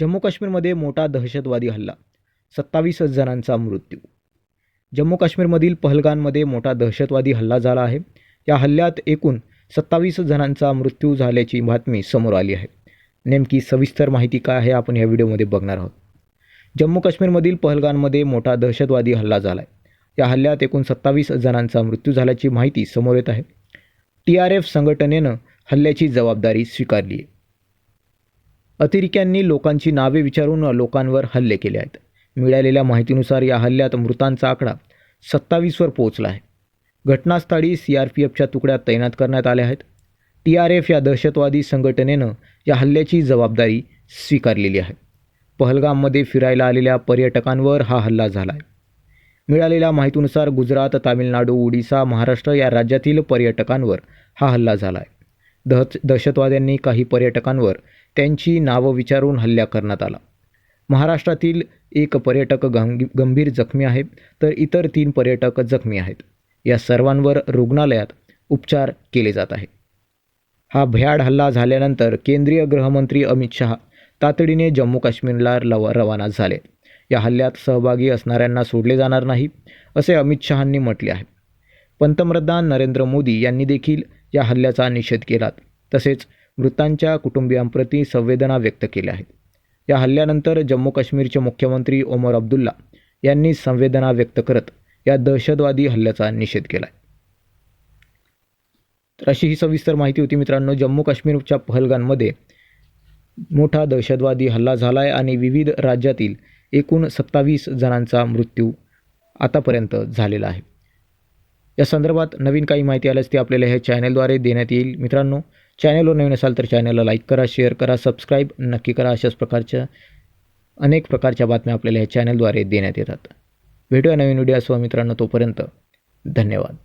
जम्मू काश्मीरमध्ये मोठा दहशतवादी हल्ला सत्तावीस जणांचा मृत्यू. जम्मू काश्मीरमधील पहलगानमध्ये मोठा दहशतवादी हल्ला झाला आहे. या हल्ल्यात एकूण सत्तावीस जणांचा मृत्यू झाल्याची बातमी समोर आली आहे. नेमकी सविस्तर माहिती काय आहे आपण या व्हिडिओमध्ये बघणार आहोत. जम्मू काश्मीरमधील पहलगानमध्ये मोठा दहशतवादी हल्ला झाला आहे या हल्ल्यात एकूण सत्तावीस जणांचा मृत्यू झाल्याची माहिती समोर येत आहे. टी आर एफ संघटनेनं हल्ल्याची जबाबदारी स्वीकारली आहे. अतिरेक्यांनी लोकांची नावे विचारून लोकांवर हल्ले केले आहेत. मिळालेल्या माहितीनुसार या हल्ल्यात मृतांचा आकडा सत्तावीसवर पोहोचला आहे. घटनास्थळी सी आर पी एफच्या तुकड्या तैनात करण्यात आल्या आहेत. टी आर एफ या दहशतवादी संघटनेनं या हल्ल्याची जबाबदारी स्वीकारलेली आहे. पहलगाममध्ये फिरायला आलेल्या पर्यटकांवर हा हल्ला झाला आहे मिळालेल्या माहितीनुसार गुजरात तामिळनाडू ओडिसा महाराष्ट्र या राज्यातील पर्यटकांवर हा हल्ला झाला आहे दहच दहशतवाद्यांनी काही पर्यटकांवर त्यांची नावं विचारून हल्ला करण्यात आला. महाराष्ट्रातील एक पर्यटक गंगी गंभीर जखमी आहे तर इतर तीन पर्यटक जखमी आहेत. या सर्वांवर रुग्णालयात उपचार केले जात आहे हा भयाड हल्ला झाल्यानंतर केंद्रीय गृहमंत्री अमित शहा तातडीने जम्मू काश्मीरला लव रवाना झाले. या हल्ल्यात सहभागी असणाऱ्यांना सोडले जाणार नाही असे अमित शहांनी म्हटले आहे. पंतप्रधान नरेंद्र मोदी यांनी देखील या हल्ल्याचा निषेध केला तसेच मृतांच्या कुटुंबियांप्रती संवेदना व्यक्त केल्या आहेत. या हल्ल्यानंतर जम्मू काश्मीरचे मुख्यमंत्री ओमर अब्दुल्ला यांनी संवेदना व्यक्त करत या दहशतवादी हल्ल्याचा निषेध केला आहे तर अशी ही सविस्तर माहिती होती मित्रांनो. जम्मू काश्मीरच्या पहलगाममध्ये मोठा दहशतवादी हल्ला झाला आहे आणि विविध राज्यातील एकूण सत्तावीस जणांचा मृत्यू आतापर्यंत झालेला आहे. या संदर्भात नवीन काही माहिती आल्यास ती आपल्याला ह्या चॅनलद्वारे देण्यात येईल. मित्रांनो चॅनलवर नवीन असाल तर चॅनलला लाईक करा शेअर करा सबस्क्राईब नक्की करा. अशाच प्रकारच्या अनेक प्रकारच्या बातम्या आपल्याला ह्या चॅनलद्वारे देण्यात येतात. भेटूया नवीन व्हिडिओ असो मित्रांनो तोपर्यंत धन्यवाद.